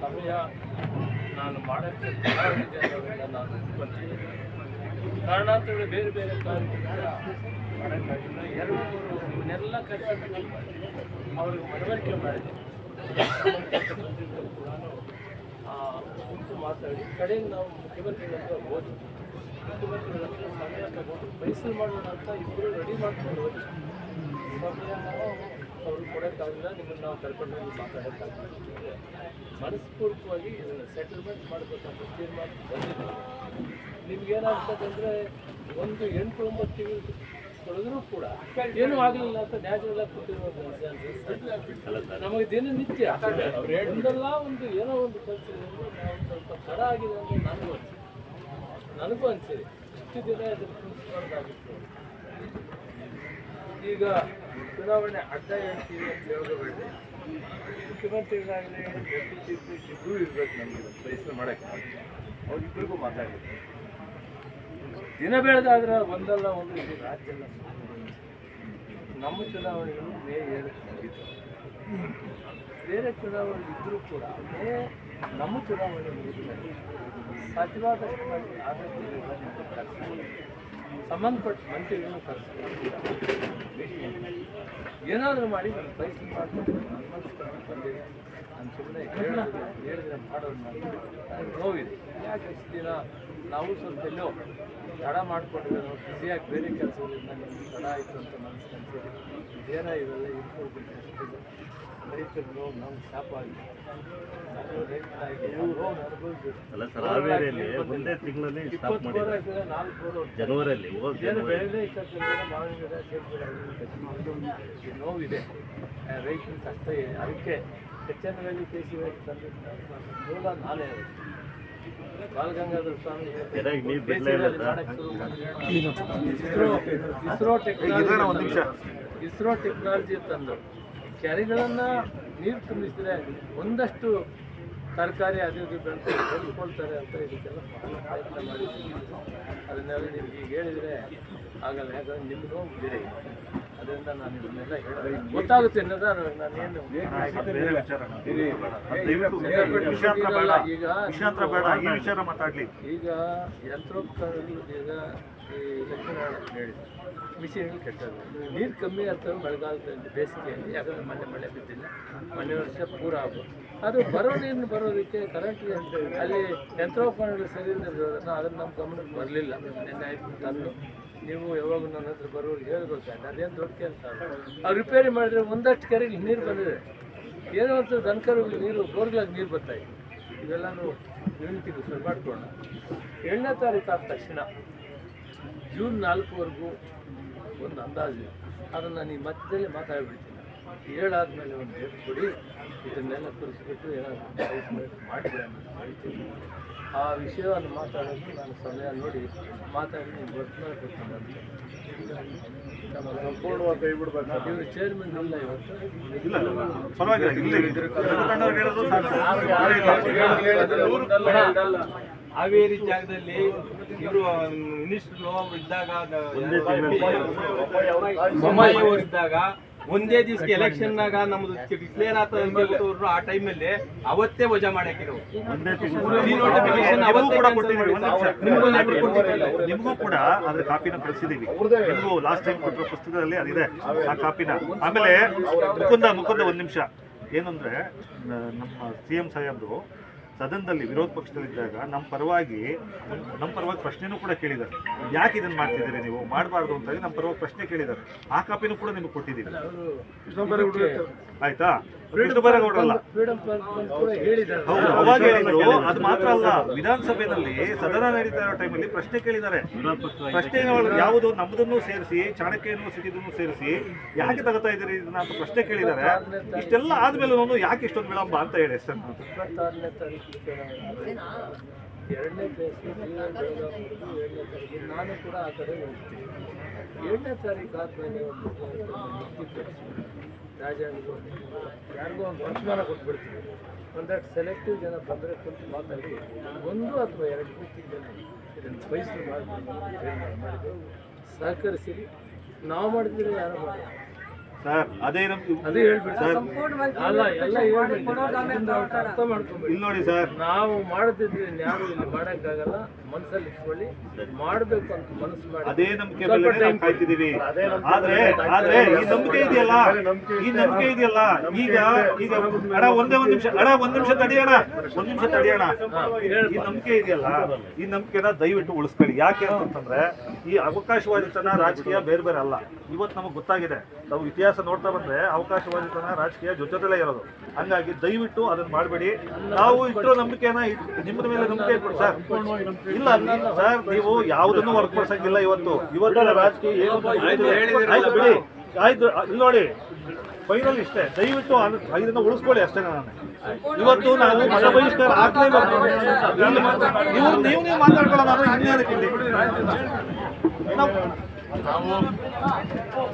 ಸಮಯ ನಾನು ಮಾಡೋಕ್ಕೆ ನಾನು ಒಪ್ಕೊಂತೀನಿ. ಕಾರಣಾಂತರಗಳು ಬೇರೆ ಬೇರೆ ಕಾರಣಗಳಿಂದ ಮಾಡೋಕ್ಕಾಗಿಲ್ಲ. ಎರಡು ಮೂರು ಅವ್ರಿಗೆ ಮನವರಿಕೆ ಮಾಡಿದೆ ಕೂಡ ಕುಂತು ಮಾತಾಡಿ. ಕಡೆಯಿಂದ ನಾವು ಮುಖ್ಯಮಂತ್ರಿಗಳ ಹತ್ರ ಹೋದ್ವಿ. ಮುಖ್ಯಮಂತ್ರಿಗಳ ಹತ್ರ ಸಮಯ ತಗೊಂಡು ಮೈಸೂರು ಮಾಡೋಣ ಅಂತ ಇಬ್ಬರು ರೆಡಿ ಮಾಡ್ಕೊಂಡು ಹೋದ್ವಿ. ಸಮಯ ನಾವು ಅವ್ರಿಗೆ ಕೊಡೋಕ್ಕಾಗಲಿಲ್ಲ ನಿಮ್ಮನ್ನು ನಾವು ಕರ್ಕೊಂಡು ಹೋಗಿ ಮಾತಾಡೋಕ್ಕಾಗಲಿಲ್ಲ ಮನಸ್ಪೂರ್ವಕವಾಗಿ ಇದನ್ನು ಸೆಟಲ್ಮೆಂಟ್ ಮಾಡಬೇಕಂತ ತೀರ್ಮಾನ ಬಂದಿದೆ. ನಿಮ್ಗೇನಾಗ್ತದಂದ್ರೆ ಒಂದು ಎಂಟು ಒಂಬತ್ತು ತಿಂಗಳು ಕೊಡಿದ್ರೂ ಕೂಡ ಏನೂ ಆಗಲಿಲ್ಲ ಅಂತ ನ್ಯಾಚುರಲ್ ಆಗಿ ಕೂತಿರೋದು ನಮಗೆ ದಿನನಿತ್ಯ ಒಂದಲ್ಲ ಒಂದು ಏನೋ ಒಂದು ಪರಿಸ್ಥಿತಿ ನಾವು ಸ್ವಲ್ಪ ತಡ ಆಗಿದೆ ಅಂತ ನನಗೂ ಅನ್ಸಿದೆ ನನಗೂ ಅನ್ಸಿದೆ ಇಷ್ಟು ದಿನ ಅದನ್ನು ಈಗ ಚುನಾವಣೆ ಅಡ್ಡ ಹೇಳ್ತೀವಿ ಅಂತ ಹೇಳಬೇಡಿ ಮುಖ್ಯಮಂತ್ರಿಗಳಾಗಲಿ ಚೀಫ್ ಇಬ್ಬರೂ ಇರಬೇಕು ನಮಗೆ ಪ್ರಯತ್ನ ಮಾಡೋಕ್ಕೆ ಅವ್ರಿಬ್ಬರಿಗೂ ಮಾತಾಡಿದ್ರು ದಿನ ಬೆಳೆದಾದ್ರೆ ಒಂದಲ್ಲ ಒಂದು ಇದು ರಾಜ್ಯ ನಮ್ಮ ಚುನಾವಣೆಗಳು ಮೇ ಏಳಕ್ಕೆ ಮುಗೀತು. ಬೇರೆ ಚುನಾವಣೆ ಇದ್ದರೂ ಕೂಡ ಮೇ ನಮ್ಮ ಚುನಾವಣೆ ಮುಗಿದ ಸಾಧ್ಯವಾದಷ್ಟು ಆದಷ್ಟು ಸಂಬಂಧಪಟ್ಟ ಮಂತ್ರಿಗಳನ್ನು ಕರೆಸ್ಕೊಂಡು ಏನಾದರೂ ಮಾಡಿ ನನ್ನ ಪ್ರಯತ್ನ ಮಾಡ್ಕೊಂಡು ಅನ್ವಯಿಸ್ಕೊಂಡು ಬಂದಿದೆ. ನಾನು ಸುಮ್ಮನೆ ಹೇಳಿದ್ರೆ ಹೇಳಿದ್ರೆ ಮಾಡೋದು ಮಾಡಿ ನನಗೆ ನೋವಿದೆ. ಯಾಕೆ ಇಷ್ಟು ದಿನ ನಾವು ಸ್ವಲ್ಪ ಎಲ್ಲೋ ತಡ ಮಾಡಿಕೊಂಡ್ರೆ ನಾವು ಬಿಸಿಯಾಗಿ ಬೇರೆ ಕೆಲಸದಿಂದ ನಿಮ್ಗೆ ತಡ ಆಯಿತು ಅಂತ ಮನಸ್ಸು ಬೇರೆ ಇವೆಲ್ಲ ಇಟ್ಕೊಳ್ಬೇಕು ರೈತರು ನಮ್ಗೆ ಶಾಪ ಆಗಿದೆ. ಅಲ್ಲ ಸರ್ ಹಾವೇರಿಯಲ್ಲಿ ಒಂದೇ ತಿಂಗಳಲ್ಲಿ ಸ್ಟಾಪ್ ಮಾಡಿದ್ದಾರೆ. ಜನವರಿಯಲ್ಲಿ ಹೋದ ಜನವರಿ ನೋವಿದೆ. ರೈತರು ಕಷ್ಟ ಇದೆ ಅದಕ್ಕೆ ಹೆಚ್ಚಿನ ಕೆ ಕೇಸಿ ತಂದಿದ್ದ ಮೂಲ ನಾನೇ. ಬಾಲಗಂಗಾಧರ ಸ್ವಾಮಿ ಇಸ್ರೋ ಇಸ್ರೋ ಟೆಕ್ನಾಲಜಿ ಇಸ್ರೋ ಟೆಕ್ನಾಲಜಿ ತಂದು ಕೆರೆಗಳನ್ನು ನೀರು ತುಂಬಿಸಿದ್ರೆ ಒಂದಷ್ಟು ತರಕಾರಿ ಅದು ಇದು ಬೆಳೆದು ಬೆಳೆದುಕೊಳ್ತಾರೆ ಅಂತ ಇದಕ್ಕೆಲ್ಲ ಬಹಳ ಪ್ರಯತ್ನ ಮಾಡಿದ್ದೀವಿ ಅದನ್ನೆಲ್ಲ ನಿಮ್ಗೆ ಈಗ ಹೇಳಿದರೆ ಆಗಲ್ಲ ಯಾಕಂದ್ರೆ ನಿಮಗೂ ಬೇರೆ ಅದರಿಂದ ನಾನು ಇದನ್ನೆಲ್ಲ ಹೇಳೋದು ಗೊತ್ತಾಗುತ್ತೆ ಅನ್ನೋದು ನಾನೇನು ಈಗ ಈಗ ಯಂತ್ರೋಪಕರಣಗಳು ಈಗ ಈ ಲಕ್ಷಣ ಹೇಳಿದ್ರು ಮಿಷಿನ್ಗಳು ಕೆಟ್ಟದ್ದು. ನೀರು ಕಮ್ಮಿ ಆಗ್ತದೆ ಮಳೆಗಾಲದಲ್ಲಿ ಬೇಸಿಗೆಯಲ್ಲಿ. ಯಾಕಂದರೆ ಮನೆ ಮಳೆ ಬಿದ್ದಿಲ್ಲ. ಮನೆ ವರ್ಷ ಪೂರ ಆಗ್ಬೋದು. ಅದು ಬರೋ ನೀರನ್ನು ಬರೋದಕ್ಕೆ ಕರೆಂಟ್ ಅಲ್ಲಿ ಯಂತ್ರೋಪಕರಣಗಳು ಸರಿ ಅದನ್ನು ನಮ್ಮ ಗಮನಕ್ಕೆ ಬರಲಿಲ್ಲ. ನಿನ್ನೆ ಆಯ್ತು ತಂದು. ನೀವು ಯಾವಾಗ ನನ್ನ ಹತ್ರ ಬರೋರು ಹೇಳ್ಬೇಕಾದ್ರೆ ಅದೇನು ದೊಡ್ಡ ಕೆಲಸ ಅವ್ರು ರಿಪೇರಿ ಮಾಡಿದ್ರೆ ಒಂದಷ್ಟು ಕೆರೆಗೆ ನೀರು ಬಂದಿದೆ. ಏನೋ ಅಂತ ದನಕರುಗಳು ನೀರು ಬೋರ್ಗ್ಲಾಗಿ ನೀರು ಬರ್ತಾ ಇವೆಲ್ಲನೂ ವಿನಂತಿಗೂ ಸರ್ ಮಾಡ್ಕೊಳ್ಳೋಣ. ಏಳನೇ ತಾರೀಕು ಆದ ತಕ್ಷಣ ಜೂನ್ ನಾಲ್ಕುವರೆಗೂ ಒಂದು ಅಂದಾಜು ಅದನ್ನು ನಾನು ಈ ಮಧ್ಯದಲ್ಲಿ ಮಾತಾಡ್ಬಿಡ್ತೀನಿ. ಏಳಾದ್ಮೇಲೆ ಒಂದು ಡೇಟ್ ಕೊಡಿ ಇದನ್ನೆಲ್ಲ ಕುರಿಸ್ಬಿಟ್ಟು ಏನಾದರೂ ಮಾಡಿದೆ ಅಂತ ಹೇಳ್ತೀನಿ. ಆ ವಿಷಯವನ್ನು ಮಾತಾಡೋದು ನಾನು ಸಮಯ ನೋಡಿ ಮಾತಾಡಿ ನೀವು ಕೈ ಇವರು ಚೇರ್ಮನ್ ಇಲ್ಲ ಇವತ್ತು. ಇಲ್ಲ ಪರವಾಗಿಲ್ಲ ಇಲ್ಲಿ ತಂಡವ್ರಿಗೆ ಹೇಳೋದು ಸಾಕು. ಹಾವೇರಿ ಜಾಗದಲ್ಲಿ ಇವರು ಮಿನಿಸ್ಟರ್ ಇದ್ದಾಗ ಇದ್ದಾಗ ಒಂದೇ ದಿವಸ ಎಲೆಕ್ಷನ್ ನಾಗ ನಮ್ದು ಡಿಕ್ಲೇರ್ ಆಗ್ತದೆ ಆ ಟೈಮಲ್ಲಿ ಅವತ್ತೇ ವಜಾ ಮಾಡಾಕಿರೋ ನಿಮಗೂ ಕೂಡ ಅದ್ರ ಕಾಪಿನ ಕಳಿಸಿದೀವಿ ನಿಮಗೂ ಲಾಸ್ಟ್ ಟೈಮ್ ಕೊಟ್ಟಿರೋ ಪುಸ್ತಕದಲ್ಲಿ ಅದಿದೆ ಆ ಕಾಪಿನ. ಆಮೇಲೆ ಮುಕುಂದ ಮುಕುಂದ ಒಂದ್ ನಿಮಿಷ. ಏನಂದ್ರೆ ನಮ್ಮ ಸಿ ಎಂ ಸಾಹೇಬ್ರು ಸದನದಲ್ಲಿ ವಿರೋಧ ಪಕ್ಷದಲ್ಲಿದ್ದಾಗ ನಮ್ಮ ಪರವಾಗಿ ನಮ್ಮ ಪರವಾಗಿ ಪ್ರಶ್ನೆನೂ ಕೂಡ ಕೇಳಿದ್ದಾರೆ. ಯಾಕೆ ಇದನ್ನು ಮಾಡ್ತಿದ್ದೀರಿ ನೀವು? ಮಾಡಬಾರ್ದು ಅಂತ ಹೇಳಿ ನಮ್ಮ ಪರವಾಗಿ ಪ್ರಶ್ನೆ ಕೇಳಿದ್ದಾರೆ. ಆ ಕಾಪಿನೂ ಕೂಡ ನಿಮಗೆ ಕೊಟ್ಟಿದ್ದೀವಿ. ಆಯ್ತಾ? ಅವಾಗ ಹೇಳಿದ್ರು. ಅದು ಮಾತ್ರ ಅಲ್ಲ ವಿಧಾನಸಭೆಯಲ್ಲಿ ಸದನ ನಡೀತಾ ಇರೋ ಟೈಮಲ್ಲಿ ಪ್ರಶ್ನೆ ಕೇಳಿದ್ದಾರೆ. ಪ್ರಶ್ನೆ ಯಾವುದು ನಮ್ಮದನ್ನು ಸೇರಿಸಿ ಚಾಣಕ್ಯ ಸಿಟಿದನ್ನು ಸೇರಿಸಿ ಯಾಕೆ ತಗೋತಾ ಇದ್ದೀರಿ ಇದನ್ನ ಅಂತ ಪ್ರಶ್ನೆ ಕೇಳಿದ್ದಾರೆ. ಇಷ್ಟೆಲ್ಲ ಆದ್ಮೇಲೆ ಯಾಕೆ ಇಷ್ಟೊಂದು ವಿಳಂಬ ಅಂತ ಹೇಳಿ ಸರ್. ಎರಡನೇ ತಾರೀಕು ನಾನು ಕೂಡ ಆ ಕಡೆ ಹೋಗ್ತೀನಿ. ಏಳನೇ ತಾರೀಕು ಆದ್ಮೇಲೆ ರಾಜಾಣಿಗೂ ಯಾರಿಗೂ ಒಂದು ವಂಶಮಾನ ಕೊಟ್ಬಿಡ್ತೀವಿ ಒಂದಷ್ಟು ಸೆಲೆಕ್ಟಿವ್ ಜನ ಬಂದರೆ ಕುಂತು ಮಾತಾಡಿ ಒಂದು ಅಥವಾ ಎರಡು ಮೀಟಿಂಗಲ್ಲಿ ಇದನ್ನು ಮೈಸೂರು ಮಾಡಬೇಕು ಮಾಡಿದ್ರು. ಸಹಕರಿಸಿರಿ. ನಾವು ಮಾಡಿದ್ರೆ ಯಾರು ಮಾಡಿ ಸರ್ ಅದೇ ಅದೇ ಹೇಳ್ಬಿಟ್ಟು ಸರ್ ಅಲ್ಲ ಎಲ್ಲ ಹೇಳ್ಬಿಟ್ಟು ಅರ್ಥ ಮಾಡ್ಕೊಬೇಕು ಇಲ್ಲಿ ನೋಡಿ ಸರ್. ನಾವು ಮಾಡದಿದ್ರೆ ಯಾರು ಇಲ್ಲಿ ಮಾಡಕ್ಕಾಗಲ್ಲ. ಮನಸ್ಸಲ್ಲಿ ಇಟ್ಕೊಳ್ಳಿ ಮಾಡ್ಬೇಕು ಅಂತ ಮನಸ್ಸು ಮಾಡಿ. ಅದೇ ನಂಬಿಕೆ ಮೇಲೆ ನಾವು ಕಾಯ್ತಿದೀವಿ ಆದ್ರೆ ಆದ್ರೆ ಈ ನಂಬಿಕೆ ಇದೆಯಲ್ಲ? ಈ ನಂಬಿಕೆ ಇದೆಯಲ್ಲ? ಈಗ ಈಗ ಅಡ ಒಂದೇ ಒಂದ್ ನಿಮಿಷ ಅಡ ಒಂದ್ ನಿಮಿಷ ತಡಿಯೋಣ ಒಂದ್ ನಿಮಿಷ ತಡಿಯೋಣ ಈ ನಂಬಿಕೆ ಇದೆಯಲ್ಲ ಈ ನಂಬಿಕೆನ ದಯವಿಟ್ಟು ಉಳಿಸ್ಕೊಳ್ಳಿ. ಯಾಕೆ ಅಂತಂದ್ರೆ ಈ ಅವಕಾಶವಾದಿತನ ರಾಜಕೀಯ ಬೇರೆ ಬೇರೆ ಅಲ್ಲ. ಇವತ್ತು ನಮಗೆ ಗೊತ್ತಾಗಿದೆ. ನಾವು ಇತಿಹಾಸ ನೋಡ್ತಾ ಬಂದ್ರೆ ಅವಕಾಶವಾದಿತನ ರಾಜಕೀಯ ಜೊತೆಲೇ ಇರೋದು. ಹಂಗಾಗಿ ದಯವಿಟ್ಟು ಅದನ್ನ ಮಾಡಬೇಡಿ. ನಾವು ಇಟ್ಟಿರೋ ನಂಬಿಕೆನ ನಿಮ್ಮದ ನಿಮ್ಮ ಮೇಲೆ ನಂಬಿಕೆ ಇಟ್ಬಿಡಿ ಸರ್. ಇಲ್ಲ ಸರ್ ನೀವು ಯಾವುದನ್ನು ಮಾಡ್ಸಂಗಿಲ್ಲ ಇವತ್ತು. ಇವತ್ತಿನ ರಾಜಕೀಯ ಏನು ಬಿಡಿ. ಆಯ್ತು ಇಲ್ಲಿ ನೋಡಿ. ಫೈನಲ್ ಇಷ್ಟೇ. ದಯವಿಟ್ಟು ಐದನ್ನು ಇದನ್ನ ಉಳಿಸ್ಕೊಳ್ಳಿ ಅಷ್ಟೇ ನಾನು. ಇವತ್ತು ನಾವು ಮತ ಬಹಿಷ್ಕಾರ ಹಾಕ್ಲೇಬೇಕು ಇವ್ರು ನೀವು ನೀವು ಮಾತಾಡ್ಕೊಳ್ಳೋ ನಾನು ಇನ್ಯಾರಕ್ಕೆ ನಾವು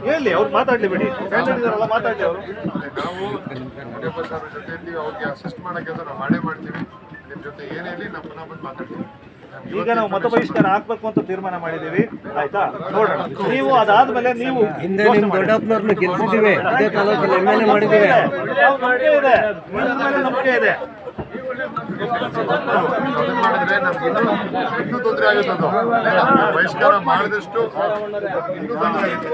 ಹೇಳಿ ಅವ್ರು ಮಾತಾಡ್ಲಿ ಬಿಡಿ. ಕ್ಯಾಂಡಿಡೇಟ್ ಇದಾರಲ್ಲ ಮಾತಾಡ್ಲಿ ಅವರು. ನಾವು ಮುನಿಯಪ್ಪ ಸರ್ ಜೊತೆ ಇರ್ತೀವಿ ಅವ್ರಿಗೆ ಅಸಿಸ್ಟ್ ಮಾಡೋ ಕೆಲಸ ನಾವು ಮಾಡೇ ಮಾಡ್ತೀವಿ. ನಿಮ್ಮ ಜೊತೆ ಏನೇ ಇರಲಿ ನಮ್ಮ ಪುನಃ ಬಂದು ಮಾತಾಡ್ತೀವಿ. ಈಗ ನಾವು ಮತ ಬಹಿಷ್ಕಾರ ಹಾಕ್ಬೇಕು ಅಂತ ತೀರ್ಮಾನ ಮಾಡಿದೀವಿ ಆಯ್ತಾ? ನೋಡೋಣ. ನೀವು ಅದಾದ್ಮೇಲೆ ನೀವು ಹಿಂದೆ ದೊಡ್ಡಪ್ಪನವ್ರನ್ನ ಗೆಲ್ಸಿದ್ದೀವಿ ಅದೇ ತಾಲೂಕಲ್ಲಿ ಎಂ ಎಲ್ ಎ ಮಾಡಿದೀವಿ ನಂಬಿಕೆ ಇದೆ. ನಿಮ್ಮ ಮೇಲೆ ನಂಬಿಕೆ ಇದೆ. ಮಾಡಿದ್ರೆ ನಮ್ಗೆ ಇನ್ನೂ ಇನ್ನೂ ತೊಂದರೆ ಆಗುತ್ತೆ ಅದು ಬಹಿಷ್ಕಾರ ಮಾಡಿದಷ್ಟು ಇನ್ನೂ ತೊಂದರೆ ಆಗುತ್ತೆ.